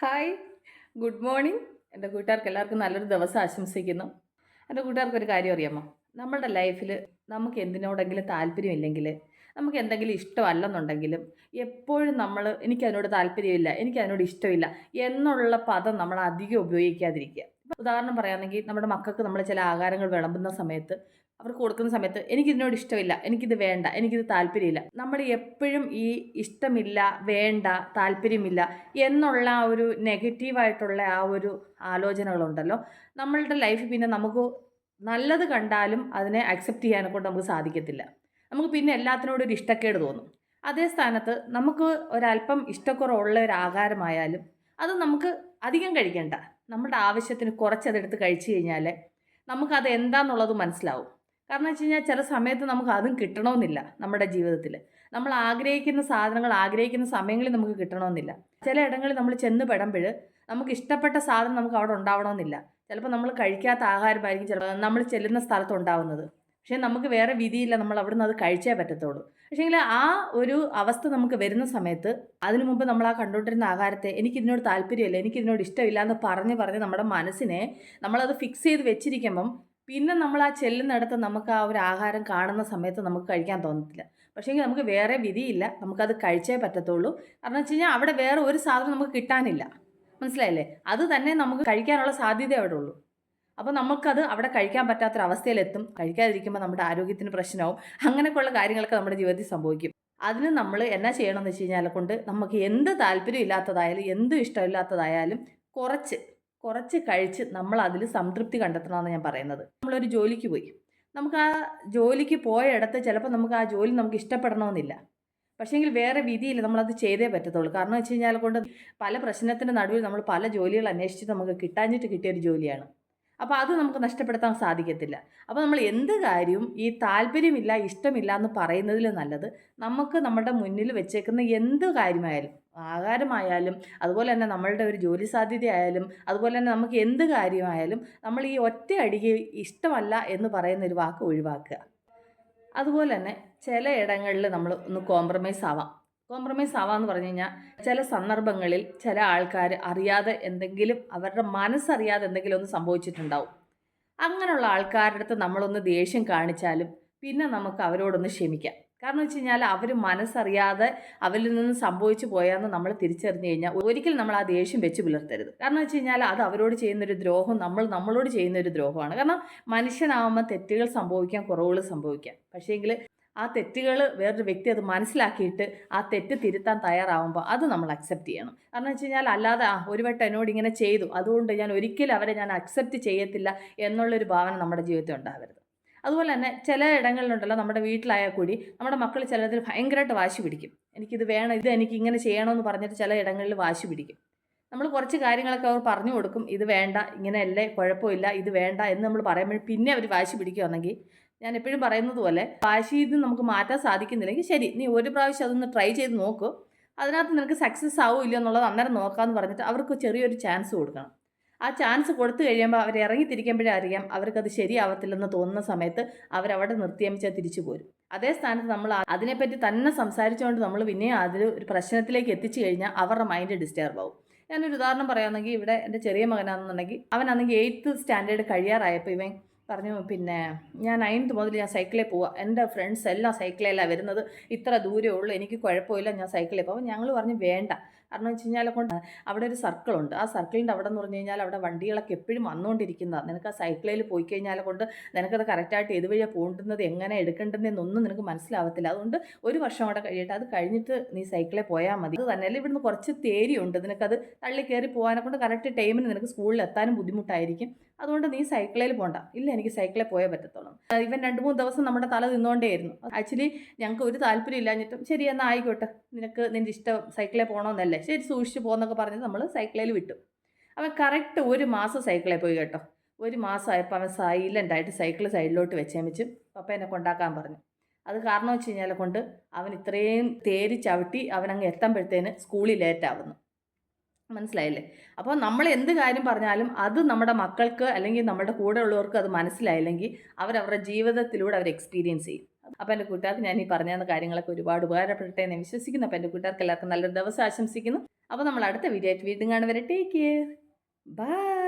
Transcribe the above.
Hi. Good morning. എന്റെ കൂട്ടുകാർക്ക് എല്ലാവർക്കും നല്ലൊരു ദിവസം ആശംസിക്കുന്നു. എന്റെ കൂട്ടുകാർക്ക് ഒരു കാര്യം അറിയാമോ? നമ്മളുടെ ലൈഫിൽ നമുക്ക് എന്തിനോടെങ്കിലും താല്പര്യമില്ലെങ്കിൽ നമുക്ക് എന്തെങ്കിലും ഇഷ്ടമല്ലെന്നുണ്ടെങ്കിലും എപ്പോഴും നമ്മൾ എനിക്കതിനോട് താല്പര്യമില്ല എനിക്കതിനോട് ഇഷ്ടമില്ല എന്നുള്ള പദം നമ്മൾ അധികം ഉപയോഗിക്കാതിരിക്കുക. ഉദാഹരണം പറയുകയാണെങ്കിൽ നമ്മുടെ മക്കൾക്ക് നമ്മൾ ചില ആഹാരങ്ങൾ വിളമ്പുന്ന സമയത്ത് അവർക്ക് കൊടുക്കുന്ന സമയത്ത് എനിക്കിതിനോട് ഇഷ്ടമില്ല എനിക്കിത് വേണ്ട എനിക്കിത് താല്പര്യമില്ല. നമ്മൾ എപ്പോഴും ഈ ഇഷ്ടമില്ല വേണ്ട താല്പര്യമില്ല എന്നുള്ള ആ ഒരു നെഗറ്റീവായിട്ടുള്ള ആ ഒരു ആലോചനകളുണ്ടല്ലോ. നമ്മളുടെ ലൈഫിൽ പിന്നെ നമുക്ക് നല്ലത് കണ്ടാലും അതിനെ അക്സെപ്റ്റ് ചെയ്യാനെ കൊണ്ട് നമുക്ക് സാധിക്കത്തില്ല. നമുക്ക് പിന്നെ എല്ലാത്തിനോടും ഒരു ഇഷ്ടക്കേട് തോന്നും. അതേ സ്ഥാനത്ത് നമുക്ക് ഒരല്പം ഇഷ്ടക്കുറവുള്ള ഒരു ആകാരമായാലും അത് നമുക്ക് അധികം കഴിക്കണ്ട. നമ്മുടെ ആവശ്യത്തിന് കുറച്ചതെടുത്ത് കഴിച്ചു കഴിഞ്ഞാൽ നമുക്കത് എന്താണെന്നുള്ളത് മനസ്സിലാവും. കാരണം വെച്ച് കഴിഞ്ഞാൽ ചില സമയത്ത് നമുക്ക് അതും കിട്ടണമെന്നില്ല നമ്മുടെ ജീവിതത്തിൽ നമ്മൾ ആഗ്രഹിക്കുന്ന സാധനങ്ങൾ ആഗ്രഹിക്കുന്ന സമയങ്ങളിൽ നമുക്ക് കിട്ടണമെന്നില്ല. ചില ഇടങ്ങളിൽ നമ്മൾ ചെന്ന് പെടുമ്പോൾ നമുക്ക് ഇഷ്ടപ്പെട്ട സാധനം നമുക്ക് അവിടെ ഉണ്ടാവണമെന്നില്ല. ചിലപ്പോൾ നമ്മൾ കഴിക്കാത്ത ആഹാരമായിരിക്കും ചിലപ്പോൾ നമ്മൾ ചെല്ലുന്ന സ്ഥലത്ത് ഉണ്ടാവുന്നത്. പക്ഷേ നമുക്ക് വേറെ വിധിയില്ല. നമ്മൾ അവിടെ നിന്ന് അത് കഴിച്ചേ പറ്റത്തുള്ളൂ. പക്ഷേങ്കിൽ ആ ഒരു അവസ്ഥ നമുക്ക് വരുന്ന സമയത്ത് അതിനു മുമ്പ് നമ്മൾ ആ കണ്ടുകൊണ്ടിരുന്ന ആഹാരത്തെ എനിക്കിതിനോട് താല്പര്യമില്ല എനിക്കിതിനോട് ഇഷ്ടമില്ല എന്ന് പറഞ്ഞ് പറഞ്ഞ് നമ്മുടെ മനസ്സിനെ നമ്മളത് ഫിക്സ് ചെയ്ത് വെച്ചിരിക്കുമ്പം പിന്നെ നമ്മൾ ആ ചെല്ലുന്നിടത്ത് നമുക്ക് ആ ഒരു ആഹാരം കാണുന്ന സമയത്ത് നമുക്ക് കഴിക്കാൻ തോന്നത്തില്ല. പക്ഷേങ്കിൽ നമുക്ക് വേറെ വിധിയില്ല നമുക്കത് കഴിച്ചേ പറ്റത്തുള്ളൂ. കാരണം വെച്ച് കഴിഞ്ഞാൽ അവിടെ വേറെ ഒരു സാധനം നമുക്ക് കിട്ടാനില്ല. മനസ്സിലായില്ലേ? അത് തന്നെ നമുക്ക് കഴിക്കാനുള്ള സാധ്യത അവിടെ ഉള്ളൂ അപ്പോൾ നമുക്കത് അവിടെ കഴിക്കാൻ പറ്റാത്തൊരവസ്ഥയിലെത്തും. കഴിക്കാതിരിക്കുമ്പോൾ നമ്മുടെ ആരോഗ്യത്തിന് പ്രശ്നമാവും. അങ്ങനെയൊക്കെയുള്ള കാര്യങ്ങളൊക്കെ നമ്മുടെ ജീവിതത്തിൽ സംഭവിക്കും. അതിന് നമ്മൾ എന്നാ ചെയ്യണമെന്ന് വെച്ച് കഴിഞ്ഞാൽ കൊണ്ട് നമുക്ക് എന്ത് താല്പര്യം ഇല്ലാത്തതായാലും എന്തും ഇഷ്ടമില്ലാത്തതായാലും കുറച്ച് കുറച്ച് കഴിച്ച് നമ്മൾ അതിൽ സംതൃപ്തി കണ്ടെത്തണമെന്ന് ഞാൻ പറയുന്നത്. നമ്മളൊരു ജോലിക്ക് പോയി. നമുക്ക് ആ ജോലിക്ക് പോയ ഇടത്ത് ചിലപ്പോൾ നമുക്ക് ആ ജോലി നമുക്ക് ഇഷ്ടപ്പെടണമെന്നില്ല. പക്ഷേങ്കിൽ വേറെ വിധിയിൽ നമ്മളത് ചെയ്തേ പറ്റത്തുള്ളൂ. കാരണം വെച്ച് കഴിഞ്ഞാൽ കൊണ്ട് പല പ്രശ്നത്തിന്റെ നടുവിൽ നമ്മൾ പല ജോലികൾ അന്വേഷിച്ച് നമുക്ക് കിട്ടാഞ്ഞിട്ട് കിട്ടിയ ഒരു ജോലിയാണ്. അപ്പോൾ അത് നമുക്ക് നഷ്ടപ്പെടുത്താൻ സാധിക്കത്തില്ല. അപ്പോൾ നമ്മൾ എന്ത് കാര്യവും ഈ താല്പര്യമില്ല ഇഷ്ടമില്ല എന്ന് പറയുന്നതിൽ നല്ലത് നമുക്ക് നമ്മുടെ മുന്നിൽ വെച്ചേക്കുന്ന എന്ത് കാര്യമായാലും ആഹാരമായാലും അതുപോലെ തന്നെ നമ്മളുടെ ഒരു ജോലി സാധ്യതയായാലും അതുപോലെ തന്നെ നമുക്ക് എന്ത് കാര്യമായാലും നമ്മൾ ഈ ഒറ്റ അടിക്ക് ഇഷ്ടമല്ല എന്ന് പറയുന്ന ഒരു വാക്ക് ഒഴിവാക്കുക. അതുപോലെ തന്നെ ചില ഇടങ്ങളിൽ നമ്മൾ ഒന്ന് കോംപ്രമൈസ് ആവാം. കോംപ്രമൈസ് ആവാന്ന് പറഞ്ഞു കഴിഞ്ഞാൽ ചില സന്ദർഭങ്ങളിൽ ചില ആൾക്കാർ അറിയാതെ എന്തെങ്കിലും അവരുടെ മനസ്സറിയാതെ എന്തെങ്കിലും ഒന്ന് സംഭവിച്ചിട്ടുണ്ടാവും. അങ്ങനെയുള്ള ആൾക്കാരുടെ അടുത്ത് നമ്മളൊന്ന് ദേഷ്യം കാണിച്ചാലും പിന്നെ നമുക്ക് അവരോടൊന്ന് ക്ഷമിക്കാം. കാരണം വെച്ച് കഴിഞ്ഞാൽ അവർ മനസ്സറിയാതെ അവരിൽ നിന്ന് സംഭവിച്ചു പോയാന്ന് നമ്മൾ തിരിച്ചറിഞ്ഞു കഴിഞ്ഞാൽ ഒരിക്കലും നമ്മൾ ആ ദേഷ്യം വെച്ച് പുലർത്തരുത്. കാരണം വെച്ച് കഴിഞ്ഞാൽ അത് അവരോട് ചെയ്യുന്നൊരു ദ്രോഹം നമ്മൾ നമ്മളോട് ചെയ്യുന്നൊരു ദ്രോഹമാണ്. കാരണം മനുഷ്യനാവുമ്പോൾ തെറ്റുകൾ സംഭവിക്കാം കുറവുകൾ സംഭവിക്കാം. പക്ഷേങ്കിൽ ആ തെറ്റുകൾ വേറൊരു വ്യക്തി അത് മനസ്സിലാക്കിയിട്ട് ആ തെറ്റ് തിരുത്താൻ തയ്യാറാവുമ്പോൾ അത് നമ്മൾ അക്സെപ്റ്റ് ചെയ്യണം. കാരണം വെച്ച് കഴിഞ്ഞാൽ അല്ലാതെ ആ ഒരു വട്ടം എന്നോട് ഇങ്ങനെ ചെയ്തു. അതുകൊണ്ട് ഞാൻ ഒരിക്കലും അവരെ ഞാൻ അക്സെപ്റ്റ് ചെയ്യത്തില്ല എന്നുള്ളൊരു ഭാവന നമ്മുടെ ജീവിതത്തിൽ ഉണ്ടാവരുത്. അതുപോലെ തന്നെ ചില ഇടങ്ങളിലുണ്ടല്ലോ നമ്മുടെ വീട്ടിലായാൽ കൂടി നമ്മുടെ മക്കൾ ചിലതിൽ ഭയങ്കരമായിട്ട് വാശി പിടിക്കും. എനിക്കിത് വേണം ഇത് എനിക്ക് ഇങ്ങനെ ചെയ്യണമെന്ന് പറഞ്ഞിട്ട് ചില ഇടങ്ങളിൽ വാശി പിടിക്കും. നമ്മൾ കുറച്ച് കാര്യങ്ങളൊക്കെ അവർ പറഞ്ഞു കൊടുക്കും. ഇത് വേണ്ട ഇങ്ങനെയല്ലേ കുഴപ്പമില്ല ഇത് വേണ്ട എന്ന് നമ്മൾ പറയുമ്പോൾ പിന്നെ അവർ വാശി പിടിക്കുകയാണെങ്കിൽ ഞാൻ എപ്പോഴും പറയുന്നത് പോലെ വാശിയിൽ നിന്ന് നമുക്ക് മാറ്റാൻ സാധിക്കുന്നില്ലെങ്കിൽ ശരി നീ ഒരു പ്രാവശ്യം അതൊന്ന് ട്രൈ ചെയ്ത് നോക്കൂ. അതിനകത്ത് നിനക്ക് സക്സസ് ആവില്ല എന്നുള്ളത് അന്നേരം നോക്കാമെന്ന് പറഞ്ഞിട്ട് അവർക്ക് ചെറിയൊരു ചാൻസ് കൊടുക്കണം. ആ ചാൻസ് കൊടുത്തു കഴിയുമ്പോൾ അവർ ഇറങ്ങി തിരിക്കുമ്പോഴേ അറിയാം അവർക്കത് ശരിയാവത്തില്ലെന്ന് തോന്നുന്ന സമയത്ത് അവരവിടെ നിർത്തിയമിച്ചാൽ തിരിച്ചു പോരും. അതേ സ്ഥാനത്ത് നമ്മൾ അതിനെപ്പറ്റി തന്നെ സംസാരിച്ചുകൊണ്ട് നമ്മൾ പിന്നെ അതിൽ ഒരു പ്രശ്നത്തിലേക്ക് എത്തിച്ചു കഴിഞ്ഞാൽ അവരുടെ മൈൻഡ് ഡിസ്റ്റർബ് ആവും. ഞാനൊരു ഉദാഹരണം പറയുകയാണെങ്കിൽ ഇവിടെ എന്റെ ചെറിയ മകനാണെന്നുണ്ടെങ്കിൽ അവനാണെങ്കിൽ എയ്ത്ത് സ്റ്റാൻഡേർഡ് കഴിയാറായപ്പോൾ ഇവൻ പറഞ്ഞു പിന്നെ ഞാൻ നയൻത്ത് മുതൽ ഞാൻ സൈക്കിളിൽ പോവാം. എന്റെ ഫ്രണ്ട്സ് എല്ലാം സൈക്കിളിലാണ് വരുന്നത്. ഇത്ര ദൂരമേ ഉള്ളൂ. എനിക്ക് കുഴപ്പമില്ല. ഞാൻ സൈക്കിളിൽ പോകും ഞങ്ങൾ പറഞ്ഞു വേണ്ട. കാരണം വെച്ച് കഴിഞ്ഞാൽ കൊണ്ട് അവിടെ ഒരു സർക്കിളുണ്ട് ആ സർക്കിളിന്റെ അവിടെ എന്ന് പറഞ്ഞു കഴിഞ്ഞാൽ അവിടെ വണ്ടികളൊക്കെ എപ്പോഴും വന്നുകൊണ്ടിരിക്കുന്നതാണ് നിനക്ക് ആ സൈക്കിളിൽ പോയി കഴിഞ്ഞാൽ കൊണ്ട് നിനക്കത് കറക്റ്റായിട്ട് ഏത് വഴിയാണ് പോകേണ്ടുന്നത് എങ്ങനെ എടുക്കേണ്ടതെന്നൊന്നും നിനക്ക് മനസ്സിലാവത്തില്ല. അതുകൊണ്ട് ഒരു വർഷം കൂടെ കഴിയട്ടെ. അത് കഴിഞ്ഞിട്ട് നീ സൈക്കിളിൽ പോയാൽ മതി. അത് തന്നെയല്ല ഇവിടുന്ന് കുറച്ച് തേരിയുണ്ട് നിനക്കത് തള്ളി കയറി പോകാനെ കൊണ്ട് കറക്റ്റ് ടൈമിന് നിനക്ക് സ്കൂളിൽ എത്താനും ബുദ്ധിമുട്ടായിരിക്കും. അതുകൊണ്ട് നീ സൈക്കിളിൽ പോകണ്ട ഇല്ല എനിക്ക് സൈക്കിളിൽ പോയേ പറ്റത്തുള്ളൂ. ഇവൻ രണ്ട് മൂന്ന് ദിവസം നമ്മുടെ തല നിന്നുകൊണ്ടേയിരുന്നു ആക്ച്വലി ഞങ്ങൾക്ക് ഒരു താല്പര്യം ഇല്ലാഞ്ഞിട്ടും ശരി എന്നാൽ ആയിക്കോട്ടെ. നിനക്ക് നിന്റെ ഇഷ്ടം സൈക്കിളിൽ പോകണമെന്നല്ലേ ശരി സൂക്ഷിച്ച് പോകുന്നൊക്കെ പറഞ്ഞ് നമ്മൾ സൈക്കിളിൽ വിട്ടു. അവൻ കറക്റ്റ് ഒരു മാസം സൈക്കിളിൽ പോയി കേട്ടോ. ഒരു മാസമായപ്പോൾ അവൻ സൈലന്റായിട്ട് സൈക്കിൾ സൈഡിലോട്ട് വെച്ചേമിച്ച് പപ്പ എന്നെ കൊണ്ടാക്കാൻ പറഞ്ഞു. അത് കാരണം വെച്ച് കഴിഞ്ഞാൽ കൊണ്ട് അവൻ ഇത്രയും തേരി ചവിട്ടി അവൻ അങ്ങ് എത്തുമ്പോഴത്തേന് സ്കൂളിൽ ലേറ്റാവുന്നു മനസ്സിലായില്ലേ? അപ്പോൾ നമ്മൾ എന്ത് കാര്യം പറഞ്ഞാലും അത് നമ്മുടെ മക്കൾക്ക് അല്ലെങ്കിൽ നമ്മുടെ കൂടെ ഉള്ളവർക്ക് അത് മനസ്സിലായില്ലെങ്കിൽ അവരവരുടെ ജീവിതത്തിലൂടെ അവർ എക്സ്പീരിയൻസ് ചെയ്യും. അപ്പോൾ എന്റെ കൂട്ടുകാർക്ക് ഞാൻ ഈ പറഞ്ഞ കാര്യങ്ങളൊക്കെ ഒരുപാട് ഉപകാരപ്പെടട്ടെ എന്ന് വിശ്വസിക്കുന്നു. അപ്പോൾ എന്റെ കൂട്ടുകാർക്ക് എല്ലാവർക്കും നല്ലൊരു ദിവസം ആശംസിക്കുന്നു. അപ്പോൾ നമ്മൾ അടുത്ത വീഡിയോ ആയിട്ട് വീണ്ടും കാണുവരെ ടേക്ക് കെയർ ബൈ